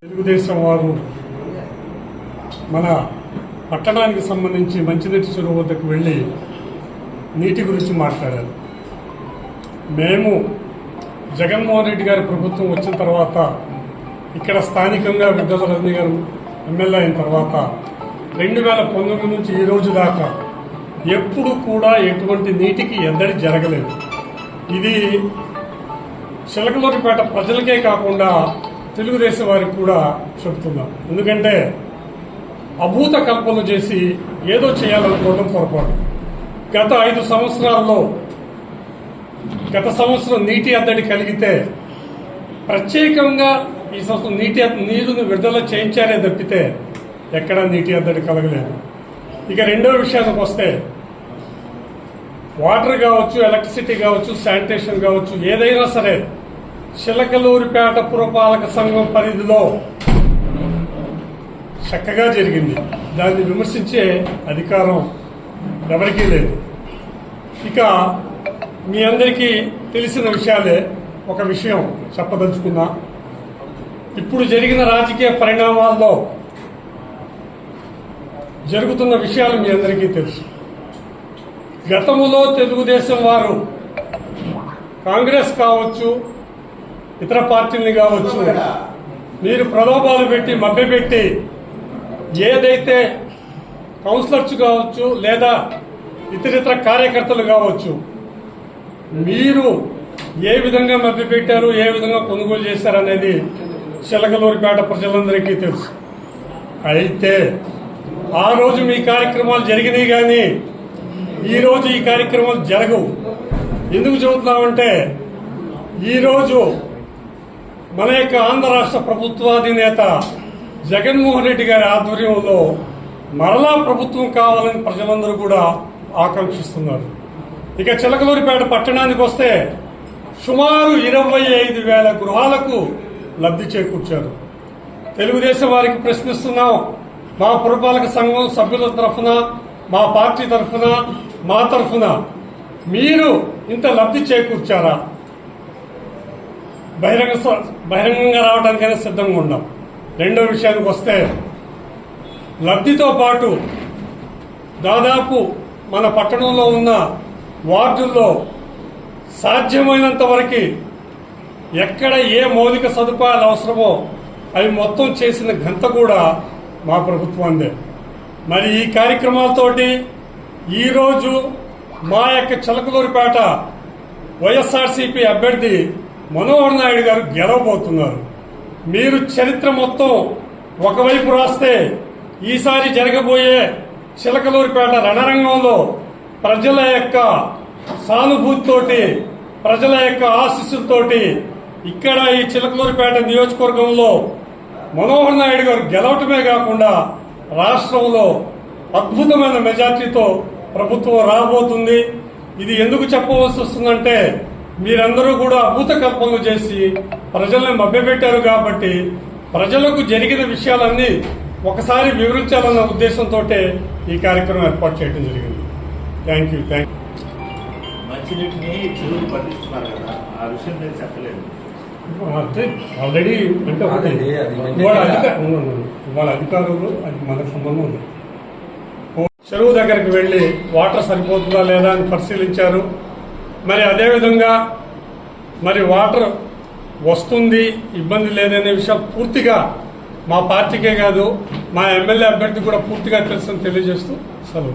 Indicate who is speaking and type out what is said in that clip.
Speaker 1: తెలుగుదేశం వారు మన పట్టణానికి సంబంధించి మంచినీటి చెరువు వద్దకు వెళ్ళి నీటి గురించి మాట్లాడారు. మేము జగన్మోహన్ రెడ్డి గారి ప్రభుత్వం వచ్చిన తర్వాత ఇక్కడ స్థానికంగా విద్యుత్ రజనీ గారు ఎమ్మెల్యే అయిన తర్వాత రెండు వేల పంతొమ్మిది నుంచి ఈ రోజు దాకా ఎప్పుడు కూడా ఎటువంటి నీటికి ఎద్దడి జరగలేదు. ఇది చిలకలూరిపేట ప్రజలకే కాకుండా తెలుగుదేశం వారికి కూడా చెప్తున్నాం ఎందుకంటే అభూత కల్పనలు చేసి ఏదో చేయాలనుకోవడం పొరపాటు. గత ఐదు సంవత్సరాల్లో గత సంవత్సరం నీటి అద్దడి కలిగితే ప్రత్యేకంగా ఈ సంవత్సరం నీటి నీరును విడుదల చేయించాలే తప్పితే ఎక్కడా నీటి అద్దడి కలగలేదు. ఇక రెండో విషయానికి వస్తే వాటర్ కావచ్చు ఎలక్ట్రిసిటీ కావచ్చు శానిటేషన్ కావచ్చు ఏదైనా సరే చిలకలూరిపేట పురపాలక సంఘం పరిధిలో చక్కగా జరిగింది. దాన్ని విమర్శించే అధికారం ఎవరికీ లేదు. ఇక మీ అందరికీ తెలిసిన విషయాలే ఒక విషయం చెప్పదలుచుకున్నా. ఇప్పుడు జరిగిన రాజకీయ పరిణామాల్లో జరుగుతున్న విషయాలు మీ అందరికీ తెలుసు. గతములో తెలుగుదేశం వారు కాంగ్రెస్ కావచ్చు ఇతర పార్టీని కావచ్చు మీరు ప్రలోభాలు పెట్టి మభ్యపెట్టి ఏదైతే కౌన్సిలర్స్ కావచ్చు లేదా ఇతరితర కార్యకర్తలు కావచ్చు మీరు ఏ విధంగా మభ్యపెట్టారు ఏ విధంగా కొనుగోలు చేశారు అనేది చిలకలూరిపేట ప్రజలందరికీ తెలుసు. అయితే ఆ రోజు మీ కార్యక్రమాలు జరిగినాయి కానీ ఈరోజు ఈ కార్యక్రమాలు జరగవు. ఎందుకు చెబుతున్నామంటే ఈరోజు మన యొక్క ఆంధ్ర రాష్ట్ర ప్రభుత్వాధినేత జగన్మోహన్ రెడ్డి గారి ఆధ్వర్యంలో మరలా ప్రభుత్వం కావాలని ప్రజలందరూ కూడా ఆకాంక్షిస్తున్నారు. ఇక చిలకలూరిపేట పట్టణానికి వస్తే సుమారు ఇరవై ఐదు వేల గృహాలకు లబ్ధి చేకూర్చారు. తెలుగుదేశం వారికి ప్రశ్నిస్తున్నాం మా పురపాలక సంఘం సభ్యుల తరఫున మా పార్టీ తరఫున మా తరఫున మీరు ఇంత లబ్ధి చేకూర్చారా? బహిరంగ బహిరంగంగా రావడానికైనా సిద్ధంగా ఉన్నాం రెండో విషయానికి వస్తే లబ్ధితో పాటు దాదాపు మన పట్టణంలో ఉన్న వార్డుల్లో సాధ్యమైనంత వరకు ఎక్కడ ఏ మౌలిక సదుపాయాలు అవసరమో అవి మొత్తం చేసిన ఘనత కూడా మా ప్రభుత్వందే మరి ఈ కార్యక్రమాలతోటి ఈరోజు మా యొక్క చిలకలూరిపేట వైఎస్ఆర్సీపీ అభ్యర్థి మనోహర్ నాయుడు గారు గెలవబోతున్నారు. మీరు చరిత్ర మొత్తం ఒకవైపు రాస్తే ఈసారి జరగబోయే చిలకలూరిపేట రణరంగంలో ప్రజల యొక్క సానుభూతితోటి ప్రజల యొక్క ఆశీస్సులతోటి ఇక్కడ ఈ చిలకలూరిపేట నియోజకవర్గంలో మనోహర్ నాయుడు గారు గెలవటమే కాకుండా రాష్ట్రంలో అద్భుతమైన మెజార్టీతో ప్రభుత్వం రాబోతుంది. ఇది ఎందుకు చెప్పవలసి వస్తుందంటే మీరందరూ కూడా అద్భుత కల్పనలు చేసి ప్రజల్ని మభ్యపెట్టారు కాబట్టి ప్రజలకు జరిగిన విషయాలన్నీ ఒకసారి వివరించాలన్న ఉద్దేశంతో ఈ కార్యక్రమం ఏర్పాటు చేయడం జరిగింది. థ్యాంక్ యూ థ్యాంక్
Speaker 2: మంచినీటిని చెరువులు పండిస్తున్నారు కదా ఆ విషయం నేను చెప్పలేదు
Speaker 1: ఆల్రెడీ అంటే. ఇవాళ అధికారులు అది మనకు సంబంధం ఉంది చెరువు దగ్గరికి వెళ్ళి వాటర్ సరిపోతుందా లేదా అని పరిశీలించారు. మరి అదేవిధంగా మరి వాటర్ వస్తుంది ఇబ్బంది లేదనే విషయం పూర్తిగా మా పార్టీకే కాదు మా ఎమ్మెల్యే అభ్యర్థి కూడా పూర్తిగా తెలుసని తెలియజేస్తూ సెలవు